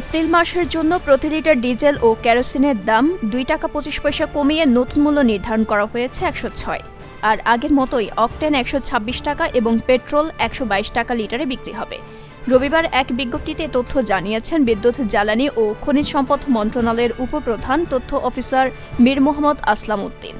April মাসের জন্য প্রতি লিটার ডিজেল ও কেরোসিনের দাম দুই টাকা পঁচিশ পয়সা কমিয়ে নতুন মূল্য নির্ধারণ করা হয়েছে একশো ছয়। আর আগের মতোই অকটেন একশো ছাব্বিশ টাকা এবং পেট্রোল একশো বাইশ টাকা লিটারে বিক্রি হবে। রবিবার এক বিজ্ঞপ্তিতে তথ্য জানিয়েছেন বিদ্যুৎ, জ্বালানি ও খনিজ সম্পদ মন্ত্রণালয়ের উপপ্রধান তথ্য অফিসার মীর মোহাম্মদ আসলাম উদ্দিন।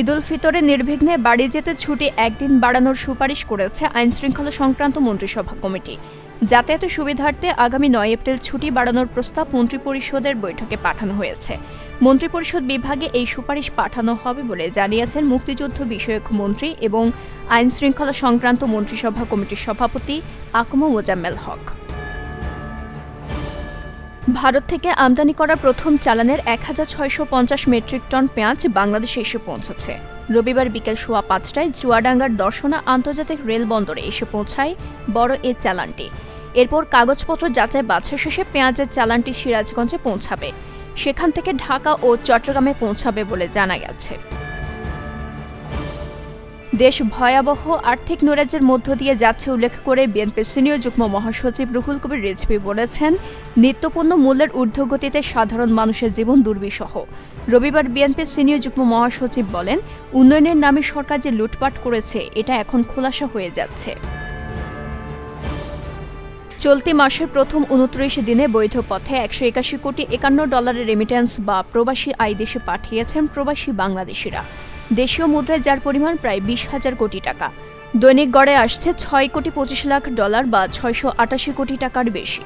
ঈদুল ফিতরে নির্বিঘ্নে বাড়ি যেতে ছুটি একদিন বাড়ানোর সুপারিশ করেছে আইনশৃঙ্খলা সংক্রান্ত মন্ত্রিসভা কমিটি। যাতায়াতের সুবিধার্থে আগামী নয় এপ্রিল ছুটি বাড়ানোর প্রস্তাব মন্ত্রিপরিষদের বৈঠকে পাঠানো হয়েছে। মন্ত্রিপরিষদ বিভাগে এই সুপারিশ পাঠানো হবে বলে জানিয়েছেন মুক্তিযুদ্ধ বিষয়ক মন্ত্রী এবং আইনশৃঙ্খলা সংক্রান্ত মন্ত্রিসভা কমিটির সভাপতি আকম মোজাম্মেল হক। ভারত থেকে আমদানি করা প্রথম চালানের এক হাজার ছয়শো পঞ্চাশ মেট্রিক টন পেঁয়াজ বাংলাদেশে এসে পৌঁছেছে। রবিবার বিকেল সোয়া পাঁচটায় চুয়াডাঙ্গার দর্শনা আন্তর্জাতিক রেল বন্দরে এসে পৌঁছায় বড় এ চালানটি। এরপর কাগজপত্র যাচাই বাছাই শেষে পেঁয়াজের চালানটি সিরাজগঞ্জে পৌঁছাবে। সেখান থেকে ঢাকা ও চট্টগ্রামে পৌঁছাবে বলে জানা গেছে। দেশ ভয়াবহ আর্থিক নৈরাজ্যের মধ্য দিয়ে যাচ্ছে উল্লেখ করে বিএনপির সিনিয়র যুগ্ম মহাসচিব রুহুল কবির রিজভি বলেছেন, নিত্যপণ্য মূল্যের ঊর্ধ্বগতিতে সাধারণ মানুষের জীবন দুর্বিষহ। রবিবার বিএনপির সিনিয়র যুগ্ম মহাসচিব বলেন, উন্নয়নের নামে সরকার যে লুটপাট করেছে, এটা এখন খোলাসা হয়ে যাচ্ছে। চলতি মাসের প্রথম উনত্রিশ দিনে বৈধ পথে একশো একাশি কোটি একান্ন ডলারের রেমিটেন্স বা প্রবাসী আয় দেশে পাঠিয়েছেন প্রবাসী বাংলাদেশিরা। দেশীয় মুদ্রায় যার পরিমাণ প্রায় বিশ হাজার কোটি টাকা। দৈনিক গড়ে আসছে ছয় কোটি পঁচিশ লাখ ডলার বা ছয়শো আটাশি কোটি টাকার বেশি।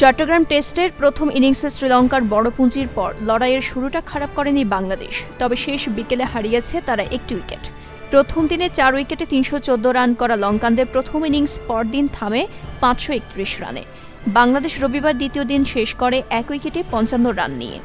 চট্টগ্রাম টেস্টের প্রথম ইনিংসে শ্রীলঙ্কার বড় পুঁজির পর লড়াইয়ের শুরুটা খারাপ করেনি বাংলাদেশ, তবে শেষ বিকেলে হারিয়েছে তারা একটি উইকেট। প্রথম দিনে চার উইকেটে তিনশো চোদ্দ রান করা লঙ্কানদের প্রথম ইনিংস পরদিন থামে পাঁচশো একত্রিশ রানে। বাংলাদেশ রবিবার দ্বিতীয় দিন শেষ করে এক উইকেটে পঞ্চান্ন রান নিয়ে।